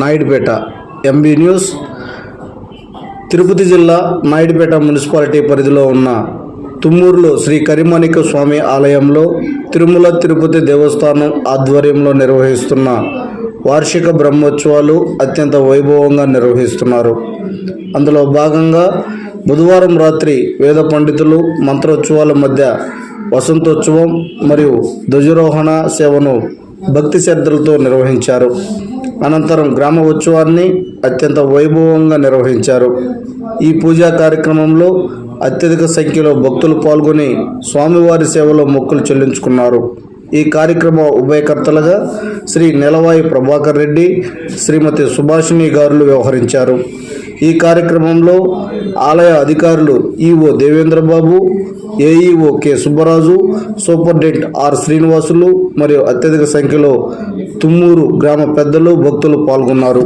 Naidupeta MB news. Tirupati జిల్లా Naidupeta municipality పరిధిలో ఉన్న తుమ్మూరులో శ్రీ కరిమాణిక స్వామి ఆలయంలో తిరుమల తిరుపతి దేవస్థానం ఆధ్వర్యంలో నిర్వహిస్తున్న వార్షిక బ్రహ్మోత్సవాలు అత్యంత వైభవంగా నిర్వహిస్తున్నారు. అందులో భాగంగా బుధవారం రాత్రి వేద పండితులు మంత్రోత్సవాల మధ్య వసంతోత్సవం మరియు ధ్వజారోహణ సేవను భక్తి శ్రద్ధలతో నిర్వహించారు. అనంతరం గ్రామ ఉత్సవాన్ని అత్యంత వైభవంగా నిర్వహించారు. ఈ పూజా కార్యక్రమంలో అత్యధిక సంఖ్యలో భక్తులు పాల్గొని స్వామివారి సేవలో మొక్కులు చెల్లించుకున్నారు. ఈ కార్యక్రమ ఉభయకర్తలుగా శ్రీ నెలవాయి ప్రభాకర్ రెడ్డి శ్రీమతి సుభాషిణి గారులు వ్యవహరించారు. ఈ కార్యక్రమంలో ఆలయ అధికారులు EO Devendrababu AEO K Subbaraju superintendent R Srinivasulu మరియు అత్యధిక సంఖ్యలో తుమ్మూరు గ్రామ పెద్దలు భక్తులు పాల్గొన్నారు.